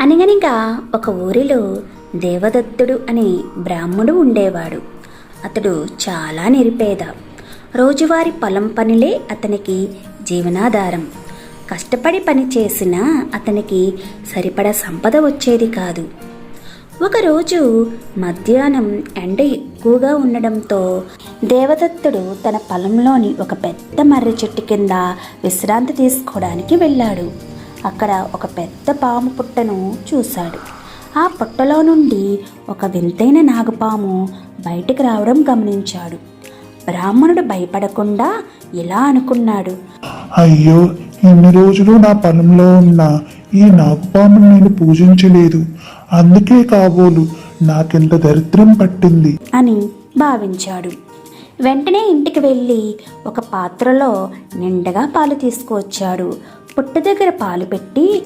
అనగనగా ఒక ఊరిలో దేవదత్తుడు అనే బ్రాహ్మడు ఉండేవాడు. అతడు చాలా నిరుపేద. రోజువారి పొలం పనులే అతనికి జీవనాధారం. కష్టపడి పని చేసినా అతనికి సరిపడా సంపద వచ్చేది కాదు. ఒకరోజు మధ్యాహ్నం ఎండ ఎక్కువగా ఉండడంతో దేవదత్తుడు తన పొలంలోని ఒక పెద్ద మర్రి చెట్టు కింద విశ్రాంతి తీసుకోవడానికి వెళ్ళాడు. అక్కడ ఒక పెద్ద పాము పుట్టను చూశాడు. ఆ పుట్టలో నుండి ఒక వింతైన నాగపాము బయటికి రావడం గమనించాడు. బ్రాహ్మణుడు భయపడకుండా ఇలా అనుకున్నాడు. అయ్యో ఇన్ని రోజులు నా పొలంలో ఉన్న ఈ నాగుపామును నేను పూజించలేదు. అందుకే కాబోలు నాకెంత దరిద్రం పట్టింది. అని భావించాడు. వెంటనే ఇంటికి వెళ్ళి ఒక పాత్రలో నిండగా పాలు తీసుకువచ్చాడు. పుట్ట దగ్గర పాలు పెట్టి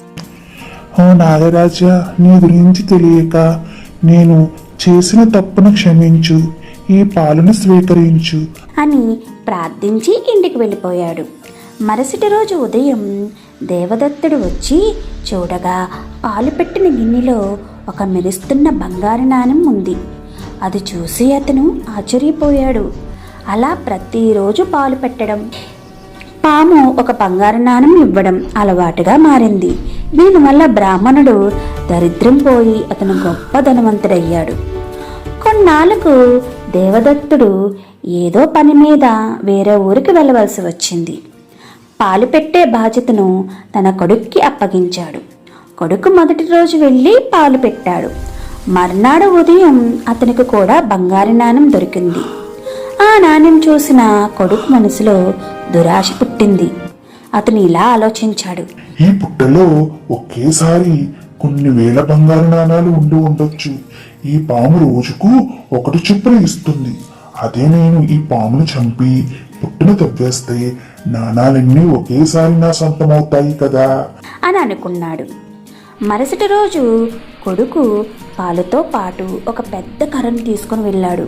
ఓ నాగరాజా నీ గురించి తెలియక నేను చేసిన తప్పును క్షమించు ఈ పాలను స్వీకరించు. అని ప్రార్థించి ఇంటికి వెళ్ళిపోయాడు. మరుసటి రోజు ఉదయం దేవదత్తుడు వచ్చి చూడగా పాలు పెట్టిన గిన్నెలో ఒక మెరుస్తున్న బంగారు నాణెం ఉంది. అది చూసి అతను ఆశ్చర్యపోయాడు. అలా ప్రతిరోజు పాలు పెట్టడం పాము ఒక బంగారు నాణం ఇవ్వడం అలవాటుగా మారింది. దీనివల్ల బ్రాహ్మణుడు దరిద్రం పోయి అతను గొప్ప ధనవంతుడయ్యాడు. కొన్నాళ్ళకు దేవదత్తుడు ఏదో పని మీద వేరే ఊరికి వెళ్ళవలసి వచ్చింది. పాలు పెట్టే బాధ్యతను తన కొడుక్కి అప్పగించాడు. కొడుకు మొదటి రోజు వెళ్ళి పాలు పెట్టాడు. మర్నాడు ఉదయం అతనికి కూడా బంగారు నాణం దొరికింది. ఆ నాణెం చూసిన కొడుకు మనసులో దురాశ పుట్టింది. అతను ఇలా ఆలోచించాడు. ఈ పుట్టలో ఒకేసారి కొన్ని వేల బంగారు నాణాలు ఉండి ఉండొచ్చు. ఈ పాము రోజుకు ఒకటి చొప్పున ఇస్తుంది. అదే నేను ఈ పామును చంపి పుట్టును తవ్వేస్తే నాణాలన్నీ ఒకేసారి నా సొంతమవుతాయి కదా. అని అనుకున్నాడు. మరుసటి రోజు కొడుకు పాలుతో పాటు ఒక పెద్ద కర్రను తీసుకుని వెళ్ళాడు.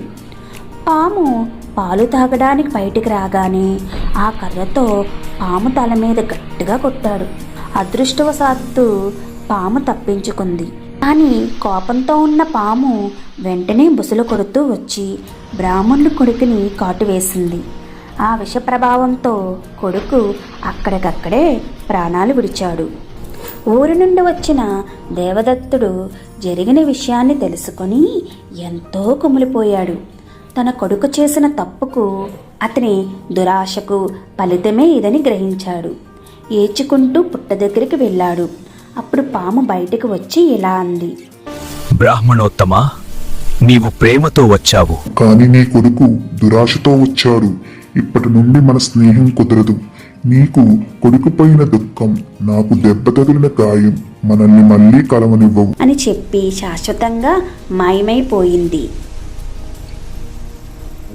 పాము పాలు తాగడానికి బయటికి రాగానే ఆ కర్రతో పాము తల మీద గట్టిగా కొట్టాడు. అదృష్టవశాత్తు పాము తప్పించుకుంది. కానీ కోపంతో ఉన్న పాము వెంటనే బుసలు కొడుతూ వచ్చి బ్రాహ్మణుడి కొడుకుని కాటు వేసింది. ఆ విష ప్రభావంతో కొడుకు అక్కడికక్కడే ప్రాణాలు విడిచాడు. ఊరి నుండి వచ్చిన దేవదత్తుడు జరిగిన విషయాన్ని తెలుసుకొని ఎంతో కుమిలిపోయాడు. తన కొడుకు చేసిన తప్పుకు అతని దురాశకు ఫలితమే ఇదని గ్రహించాడు. ఏడ్చుకుంటూ పుట్ట దగ్గరికి వెళ్ళాడు. అప్పుడు పాము బయటకు వచ్చి ఇలా అంది. బ్రాహ్మణోత్తమా నీవు ప్రేమతో వచ్చావు. కానీ నీ కొడుకు దురాశతో వచ్చాడు. ఇప్పటి నుండి మన స్నేహం కుదరదు. నీకు కొడుకుపోయిన దుఃఖం నాకు దెబ్బ తగిలిన గాయం మనల్ని మళ్ళీ కలవనివ్వవు. అని చెప్పి శాశ్వతంగా మాయమైపోయింది.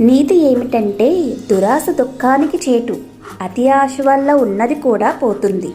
నీతి ఏమిటంటే దురాశ దుఃఖానికి చేటు. అతి ఆశ వల్ల ఉన్నది కూడా పోతుంది.